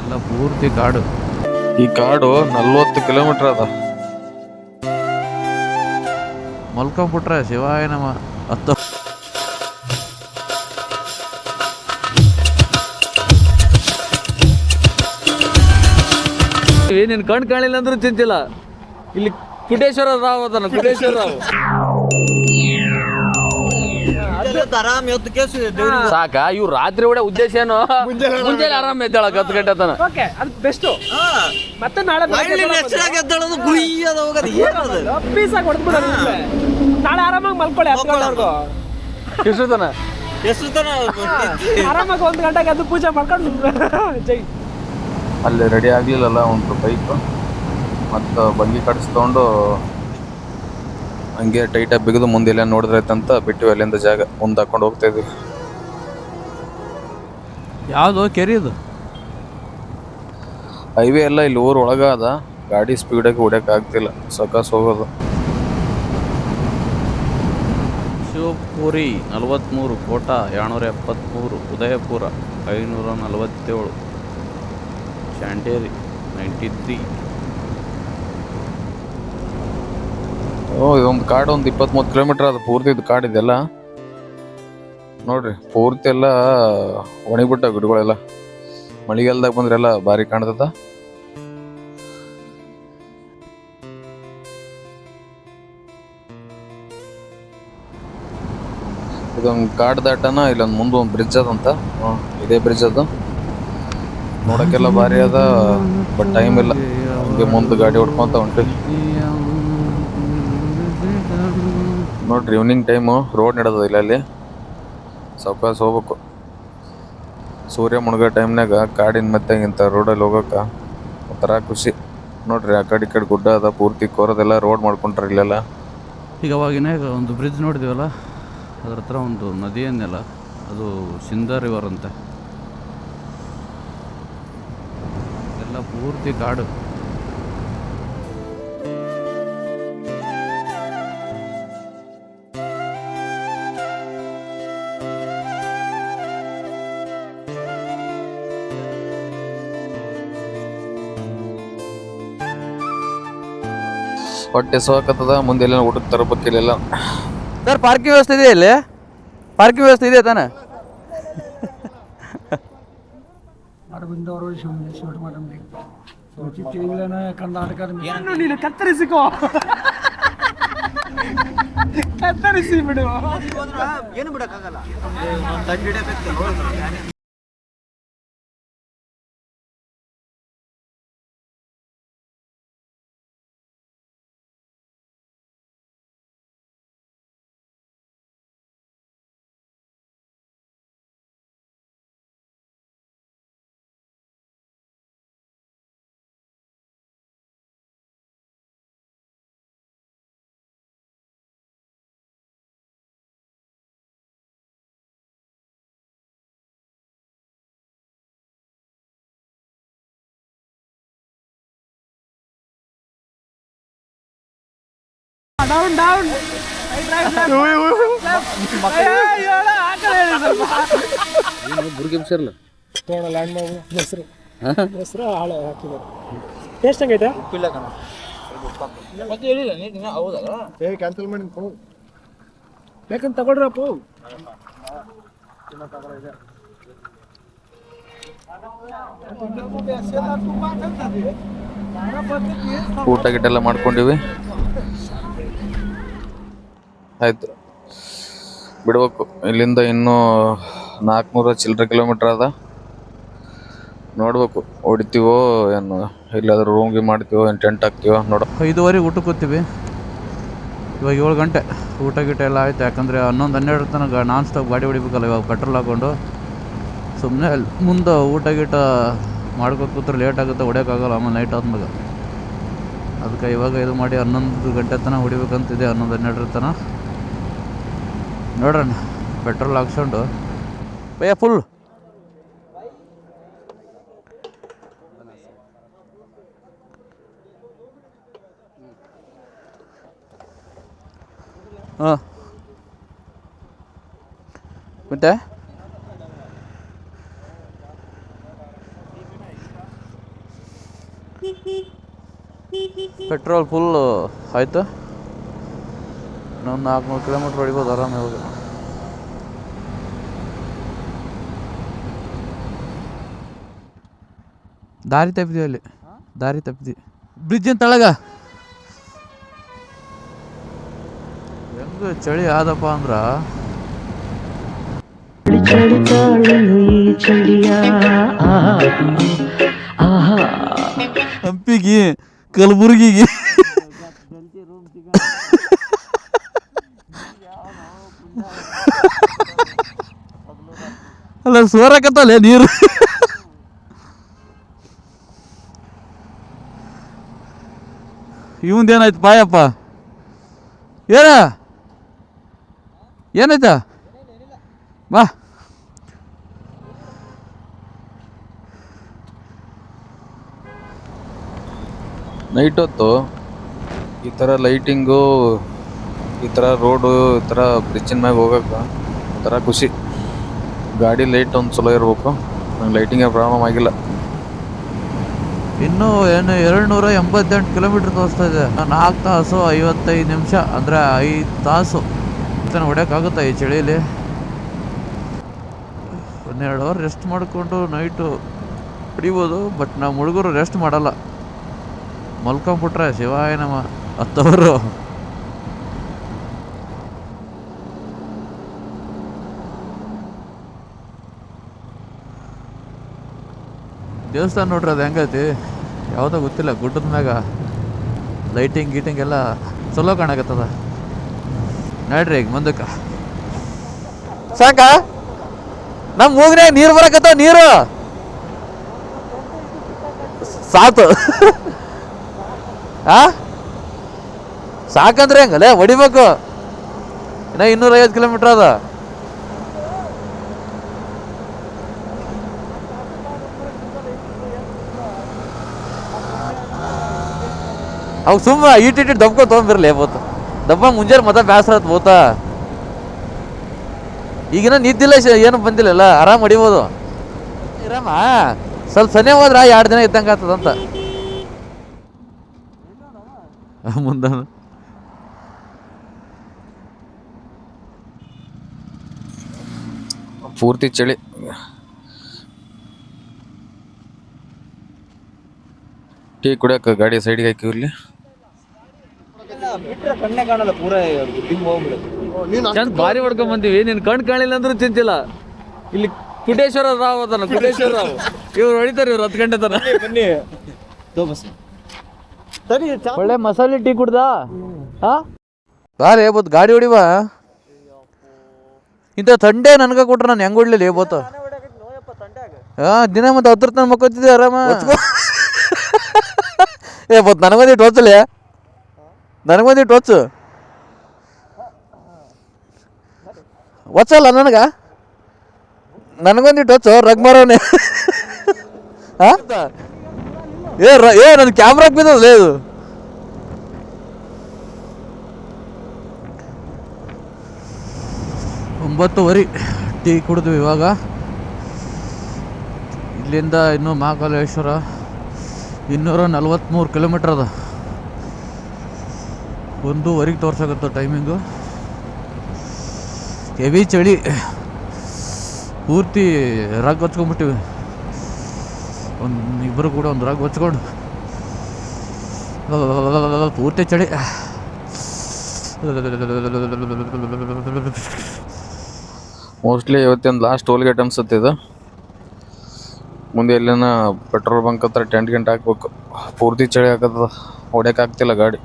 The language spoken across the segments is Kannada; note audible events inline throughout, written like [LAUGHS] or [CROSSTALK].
ಎಲ್ಲ ಪೂರ್ತಿ ಕಾಡು. ಈ ಕಾಡು ನಲ್ವತ್ತು ಕಿಲೋಮೀಟರ್ ಅದ. ಮಲ್ಕೊಂಬಿಟ್ರೆ ಶಿವಾಯ ನಮ ಹತ್ತು ಏನೇನು ಕಣ್ ಕಾಣಿಲ್ಲ ಅಂದ್ರೂ ಚಿಂತಿಲ್ಲ ಇಲ್ಲಿ ಕುಟೇಶ್ವರ ರಾವ್ ಅದನ್ನ ಕುಟೇಶ್ವರ ರಾವ್. ಸಾಕ? ಇವ್ ರಾತ್ರಿ ಒಡೆ ಉದ್ದೇಶ ಏನು? ಮುಂಜಾನೆ ಆರಾಮ್ ಎದ್ದಾಳ ಹತ್ತು ಗಂಟೆ ತನ ಓಕೆ ಅದು ಬೆಸ್ಟು ಮತ್ತೆ ನಾಳೆ ಪೀಸಾಗಿ ಹೊಡೆದ್ಬಿಡೋದು ನಾಳೆ ಆರಾಮಾಗಿ ಮಲ್ಕೊಳ್ಳಿ ಹತ್ತು ಗಂಟೆವರೆಗೂ ಎಷ್ಟು ತನ? ಆರಾಮಾಗಿ ಒಂದು ಗಂಟೆಗೆ ಅದು ಪೂಜೆ ಮಾಡ್ಕೊಂಡು ಜೈ. ಅಲ್ಲಿ ರೆಡಿ ಆಗ್ಲಿಲ್ಲಲ್ಲ ಒಂದು ಬೈಕ್ ಮತ್ತು ಬಂಗಿ ಕಡಿಸ್ಕೊಂಡು ಹಂಗೆ ಟೈಟಾಗಿ ಬಿಗಿದು ಮುಂದೆ ಎಲ್ಲ ನೋಡಿದ್ರೈತಂತ ಬಿಟ್ಟು ಅಲ್ಲಿಂದ ಜಾಗ ಮುಂದೆ ಹಾಕೊಂಡು ಹೋಗ್ತಾ ಇದ್ವಿ. ಯಾವುದು ಕೆರೆ ಇದು? ಹೈವೇ ಎಲ್ಲ ಇಲ್ಲಿ ಊರು ಒಳಗಾದ ಗಾಡಿ ಸ್ಪೀಡಾಗಿ ಹೊಡ್ಯಕ್ಕೆ ಆಗ್ತಿಲ್ಲ. ಸಕಾಸ್ ಹೋಗೋದು. ಶಿವಪುರಿ ನಲವತ್ತ್ಮೂರು ಕೋಟಾ ಏಳ್ನೂರ ಎಪ್ಪತ್ತ್ಮೂರು ಉದಯಪುರ ಐನೂರ ನಲವತ್ತೇಳು ಚಾಂಡೇರಿ ನೈಂಟಿ ತ್ರೀ ಓ ಇದೊಂದು ಕಾಡು, ಒಂದು ಇಪ್ಪತ್ಮೂವತ್ತು ಕಿಲೋಮೀಟರ್ ಅದು ಪೂರ್ತಿ ಇದು ಕಾಡು ಇದೆಲ್ಲ ನೋಡ್ರಿ, ಪೂರ್ತಿ ಎಲ್ಲ ಒಣಗಿಬಿಟ್ಟ ಗಿಡಗಳೆಲ್ಲ. ಮಳೆಗಾಲದಾಗ ಬಂದ್ರೆ ಎಲ್ಲ ಭಾರಿ ಕಾಣ್ತದ. ಇದೊಂದು ಕಾಡು ದಾಟನ, ಇಲ್ಲೊಂದು ಮುಂದೆ ಒಂದು ಬ್ರಿಡ್ಜ್ ಅದಂತ ಇದೇ ಬ್ರಿಡ್ಜ್ ಅದು. ನೋಡಕ್ಕೆಲ್ಲ ಭಾರಿ ಅದ ಬಟ್ ಟೈಮ್ ಇಲ್ಲ. ಹಂಗೆ ಮುಂದೆ ಗಾಡಿ ಹೊಡ್ಕೊಂತ ಹೊಂಟಿವಿ. ನೋಡ್ರಿ ಈವ್ನಿಂಗ್ ಟೈಮು ರೋಡ್ ನಡೆದದ ಇಲ್ಲ ಅಲ್ಲಿ. ಸಾವ್ಕಾಸ್ ಹೋಗ್ಬೇಕು. ಸೂರ್ಯ ಮುಳುಗೋ ಟೈಮ್ನಾಗ ಕಾಡಿನ ಮತ್ತೆ ಇಂಥ ರೋಡಲ್ಲಿ ಹೋಗೋಕೆ ಒಂಥರ ಖುಷಿ. ನೋಡ್ರಿ, ಆ ಕಡೆ ಈ ಕಡೆ ಗುಡ್ಡ ಅದ, ಪೂರ್ತಿ ಕೋರೋದೆಲ್ಲ ರೋಡ್ ಮಾಡ್ಕೊಂಡ್ರೆ ಇಲ್ಲೆಲ್ಲ. ಈಗ ಅವಾಗಿನ ಒಂದು ಬ್ರಿಡ್ಜ್ ನೋಡಿದ್ವಲ್ಲ, ಅದ್ರ ಹತ್ರ ಒಂದು ನದಿ ಅದು ಸಿಂಧ ರಿವರ್ ಅಂತೆ. ಎಲ್ಲ ಪೂರ್ತಿ ಕಾಡು. ಹೊಟ್ಟೆ ಸೋಕತ್ತದ ಮುಂದೆ ಎಲ್ಲ ಊಟಕ್ಕೆ ತರಬೇಕು ಇಲ್ಲೆಲ್ಲ ಸರ್ ಪಾರ್ಕಿಂಗ್ ವ್ಯವಸ್ಥೆ ಇದೆ ಇಲ್ಲಿ? ಪಾರ್ಕಿಂಗ್ ವ್ಯವಸ್ಥೆ ಇದೆ ತಾನೆ? ಶಿವನೇಶ್ವರ ಕರ್ನಾಟಕದ ನೀನು ಕತ್ತರಿಸಿಕೋ? ಕತ್ತರಿಸಿ ಬಿಡು. ಡೌನ್ ಡೌನ್ ಬುರ್ಗಿಂಸರ್ಲ ತೋಣ ಲ್ಯಾಂಡ್ ಮಾಡಿ ಹೆಸರು. ಹೆಸರು ಹಾಳೆ ಹಾಕಿದ್ದಾರೆ. ಟೇಸ್ಟ್ ಹೌದಲ್ಲ ಏ ಕ್ಯಾನ್ಸಲ್ ಮಾಡಿ ಬೇಕಂತ ತಗೊಳ್ರಪ್ಪ. ಊಟ ಗಿಟ್ಟೆಲ್ಲ ಎಲ್ಲ ಮಾಡ್ಕೊಂಡಿವಿ. ಆಯ್ತು. ಬಿಡ್ಬೇಕು. ಇಲ್ಲಿಂದ ಇನ್ನೂ ನಾಲ್ಕುನೂರ ಚಿಲ್ಲರೆ ಕಿಲೋಮೀಟ್ರ್ ಅದ. ನೋಡ್ಬೇಕು. ಹೊಡಿತೀವೋ ಏನು. ಇಲ್ಲಾದ್ರೂ ರೂಮ್ಗೆ ಮಾಡ್ತೀವೋ ಏನು ಟೆಂಟ್ ಹಾಕ್ತೀವೋ ನೋಡ. ಐದುವರೆಗೆ ಊಟಕ್ಕೆ ಕೂತೀವಿ ಇವಾಗ ಏಳು ಗಂಟೆ. ಊಟ ಗೀಟ ಎಲ್ಲ ಆಯ್ತು. ಯಾಕಂದರೆ ಹನ್ನೊಂದು, ಹನ್ನೆರಡು ತನಕ ನಾನ್ ಸ್ಟಾಪ್ ಗಾಡಿ ಹೊಡಿಬೇಕಲ್ಲ ಇವಾಗ ಪೆಟ್ರೋಲ್ ಹಾಕೊಂಡು. ಸುಮ್ಮನೆ ಮುಂದೆ ಊಟ ಗೀಟ ಮಾಡ್ಕೊಂಡು ಕೂತ್ರೆ ಲೇಟ್ ಆಗುತ್ತೆ. ಹೊಡ್ಯೋಕ್ಕಾಗಲ್ಲ. ಆಮೇಲೆ ನೈಟ್ ಆದ್ಮೇಲೆ ಅದಕ್ಕೆ ಇವಾಗ ಇದು ಮಾಡಿ ಹನ್ನೊಂದು ಗಂಟೆ ತನಕ ಹೊಡಿಬೇಕಂತಿದೆ. ಹನ್ನೊಂದು ಹನ್ನೆರಡರ ತನಕ. ನೋಡೋಣ ಪೆಟ್ರೋಲ್ ಹಾಕ್ಸ್ಕೊಂಡು. ಭಯ ಫುಲ್ ಹಾಂ. ಮತ್ತೆ? ಪೆಟ್ರೋಲ್ ಫುಲ್ ಆಯಿತು. ಇನ್ನೊಂದು ನಾಲ್ಕುನೂರು ಕಿಲೋಮೀಟ್ರ್ ಹೊಡಿಬೋದು ಆರಾಮ ದಾರಿ ತಪ್ಪಿದ್ವಿ ಅಲ್ಲಿ? ದಾರಿ ತಪ್ಪಿದ್ವಿ ಬ್ರಿಡ್ಜಿನ ತಳಗ? ಹೆಂಗ ಚಳಿ ಆದಪ್ಪ ಅಂದ್ರ. ಹಂಪಿಗೆ ಕಲಬುರ್ಗಿಗೆ. ಅಲ್ಲ ಸೋರಕತ್ತಲ್ಲ ನೀರು? ಇವಂದೇನಾಯ್ತು? ಬಾಯಪ್ಪ. ಏನ ಏನಾಯ್ತಾ? ಬಾ. ನೈಟ್ ಹೊತ್ತು ಈ ಥರ ಲೈಟಿಂಗು, ಈ ಥರ ರೋಡು, ಈ ಥರ ಬ್ರಿಡ್ಜಿನ ಮ್ಯಾಗ ಹೋಗಕ್ಕೆ ಒಂಥರ ಖುಷಿ. ಗಾಡಿ ಲೈಟ್ ಒಂದು ಚಲೋ ಇರಬೇಕು. ನಂಗೆ ಲೈಟಿಂಗೇ ಪ್ರಾಬ್ಲಮ್ ಆಗಿಲ್ಲ. ಇನ್ನೂ ಏನು ಎರಡು ನೂರ ಎಂಬತ್ತೆಂಟು ಕಿಲೋಮೀಟ್ರ್ ತೋರಿಸ್ತಾ ಇದೆ. ನಾಲ್ಕು ತಾಸು ಐವತ್ತೈದು ನಿಮಿಷ, ಅಂದರೆ ಐದು ತಾಸು ಇದನ್ನು ಹೊಡ್ಯೋಕ್ಕಾಗುತ್ತಾ ಈ ಚಳಿಲಿ. ಒಂದೆರಡು ಅವರ್ ರೆಸ್ಟ್ ಮಾಡಿಕೊಂಡು ನೈಟು ಹೊಡಿಬೋದು ಬಟ್ ನಮ್ಮ ಹುಡುಗರು ರೆಸ್ಟ್ ಮಾಡಲ್ಲ. ಮಲ್ಕೊಂಬಿಟ್ರೆ ಶಿವಾಯ ನಮ್ಮ ಹತ್ತವರು ದೇವಸ್ಥಾನ ನೋಡ್ರಿ ಅದು ಹೆಂಗೈತಿ? ಯಾವುದೋ ಗೊತ್ತಿಲ್ಲ, ಗುಡ್ಡದ ಮ್ಯಾಗ ಲೈಟಿಂಗ್ ಗೀಟಿಂಗ್ ಎಲ್ಲ ಚಲೋ ಕಾಣಕತ್ತದ. ನೋಡ್ರಿ ಈಗ ಮುಂದಕ್ಕೆ. ಸಾಕ? ನಮ್ಮ ಮೂಗ್ನ್ಯಾಗ ನೀರು ಬರಕತ್ತ ನೀರು? ಸಾತು ಆ? ಸಾಕಂದ್ರೆ ಹೆಂಗಲ್ಲೇ ಹೊಡಿಬೇಕು. ಇನ್ನ ಇನ್ನೂರೈವತ್ತು ಕಿಲೋಮೀಟ್ರ್ ಅದ. ಅವಾಗ ಸುಮ್ಮ ಇಟ್ ಇಟ್ಟು ದಬ್ಕೊ ತೊಗೊಂಬಿರಲಿ ಬೋತ ದಬ್ಬ ಮುಂಜಾನೆ ಮತ ಬೇಸರ ಹೋತ ಬೋತ. ಈಗಿನ ನಿದ್ದಿಲ್ಲ ಏನು ಬಂದಿಲ್ಲಲ್ಲ ಆರಾಮ್ ಹೊಡಿಬೋದು. ಇರಮ್ಮ ಸ್ವಲ್ಪ ಸನೇ ಹೋದ್ರ ಎರಡು ದಿನ ಇದ್ದಂಗೆ ಆಗ್ತದಂತ [LAUGHS] ಮುಂದ ಪೂರ್ತಿ ಚಳಿ. ಟೀ ಕುಡಿಯಕ್ಕೆ ಗಾಡಿ ಸೈಡ್ಗೆ ಹಾಕಿವಿ ಇಲ್ಲಿ ಚಂದ ಭಾರಿ ಹೊಡ್ಕೊಂಡ್ ಬಂದಿವಿ. ನೀನ್ ಕಣ್ ಕಾಣಿಲ್ಲ ಅಂದ್ರೂ ಚಿಂತಿಲ್ಲ. ಇಲ್ಲಿ ಕುಟೇಶ್ವರ ರಾವ್ ಅದನ್ನ ಕುಟೇಶ್ವರ ರಾವ್. ಇವ್ರು ಹೊಡಿತಾರೆ ಇವ್ರು ಹತ್ತು ಗಂಟೆ ತನ ಬನ್ನಿ ಸರಿ ಒಳ್ಳೆ ಮಸಾಲೆ ಟೀ ಕುಡ್ದ? ಹಾ? ಬಾರಿ ಬೋತ್ ಗಾಡಿ ಹೊಡಿವ? ಇಂಥ ತಂಡೆ ನನಗೆ ಕೊಟ್ರ ನಾನು ಹೆಂಗ್ ಹೊಡ್ಲಿಲ್ಲ ಬೋತ. ಹಾ ದಿನ ಮತ್ತೆ ಹತ್ರ ತನಕ ಮಕ್ಕೋತಿದ್ದೆ ಆರಾಮ. ಏ ಬೋತ್ ನನಗೊಂದಿಟ್ಟು ಹೊಚ್ಚಲೆ ನನಗೊಂದಿಟ್ಟು ಒಚ್ಚು ಒಚ್ಚಲ್ಲ ನನಗೆ? ನನಗೊಂದಿಟ್ಟು ಹೊಚ್ಚು ರಗ್ ಹಾ? ಏ, ರ, ಏ, ನನ್ನ ಕ್ಯಾಮ್ರಾಗೆ ಬಿದ್ದದಲ್ಲ ಇದು? ಒಂಬತ್ತುವರೆ, ಟೀ ಕುಡಿದ್ವಿ ಇವಾಗ. ಇಲ್ಲಿಂದ ಇನ್ನೂ ಮಹಾಕಾಲೇಶ್ವರ ಇನ್ನೂರ ನಲ್ವತ್ತ್ಮೂರು ಕಿಲೋಮೀಟ್ರ್ ಅದ. ಒಂದೂವರೆಗೆ ತೋರ್ಸಕತ್ತ ಟೈಮಿಂಗು ಹೆವಿ ಚಳಿ. ಪೂರ್ತಿ ರಗ್ ಹೊಚ್ಕೊಂಡ್ಬಿಟ್ಟಿವಿ ಒಂದು ಇಬ್ಬರು ಕೂಡ ಒಂದು ರಗ್ ಹೊಚ್ಕೊಂಡು ಪೂರ್ತಿ ಚಳಿ. ಮೋಸ್ಟ್ಲಿ ಇವತ್ತಿನ ಲಾಸ್ಟ್ ಟೋಲ್ ಗೇಟ್ ಅನ್ಸುತ್ತೆ ಇದು. ಮುಂದೆ ಎಲ್ಲಿನ ಪೆಟ್ರೋಲ್ ಬಂಕ್ ಹತ್ರ ಟೆಂಟ್ ಗಿಂಟ್ ಹಾಕ್ಬೇಕು. ಪೂರ್ತಿ ಚಳಿ ಹಾಕತ್ತದ ಹೊಡ್ಯಕ್ಕಾಗ್ತಿಲ್ಲ ಗಾಡಿ.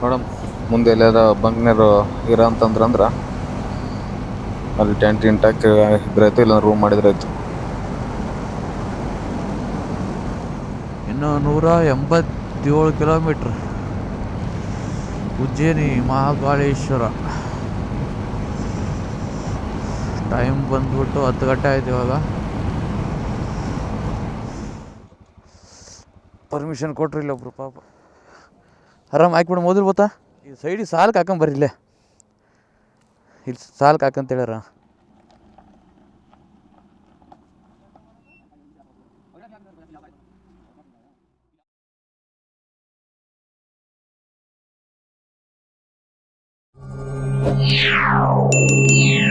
ನೋಡಮ್ ಮುಂದೆ ಎಲ್ಲಾರ ಬಂಕ್ನೇರು ಇರ ಅಂತಂದ್ರಂದ್ರ ಅಲ್ಲಿ ಟೆಂಟ್ ಗಿಂಟ್ ಹಾಕಿ ಇದ್ರಾಯ್ತು ಇಲ್ಲ ರೂಮ್ ಮಾಡಿದ್ರಾಯ್ತು ಇನ್ನು ನೂರ ಎಂಬತ್ತೇಳು ಕಿಲೋಮೀಟ್ರ್ ಉಜ್ಜಯಿನಿ ಮಹಾಕಾಳೇಶ್ವರ ಟೈಮ್ ಬಂದ್ಬಿಟ್ಟು ಹತ್ತು ಗಂಟೆ ಆಯ್ತು ಇವಾಗ. ಪರ್ಮಿಷನ್ ಕೊಟ್ರು ಇಲ್ಲ ಒಬ್ರು ಪಾಪ. ಆರಾಮ್ ಹಾಕ್ಬಿಡು ಮೊದಲು ಗೊತ್ತಾ? ಈ ಸೈಡಿಗೆ ಸಾಲ್ಗೆ ಹಾಕೊಂಬರ್ರಿ ಇಲ್ಲೇ. ಇಲ್ಲಿ ಸಾಲ್ ಹಾಕಂತ ಹೇಳ್ಯಾರ. Yeah.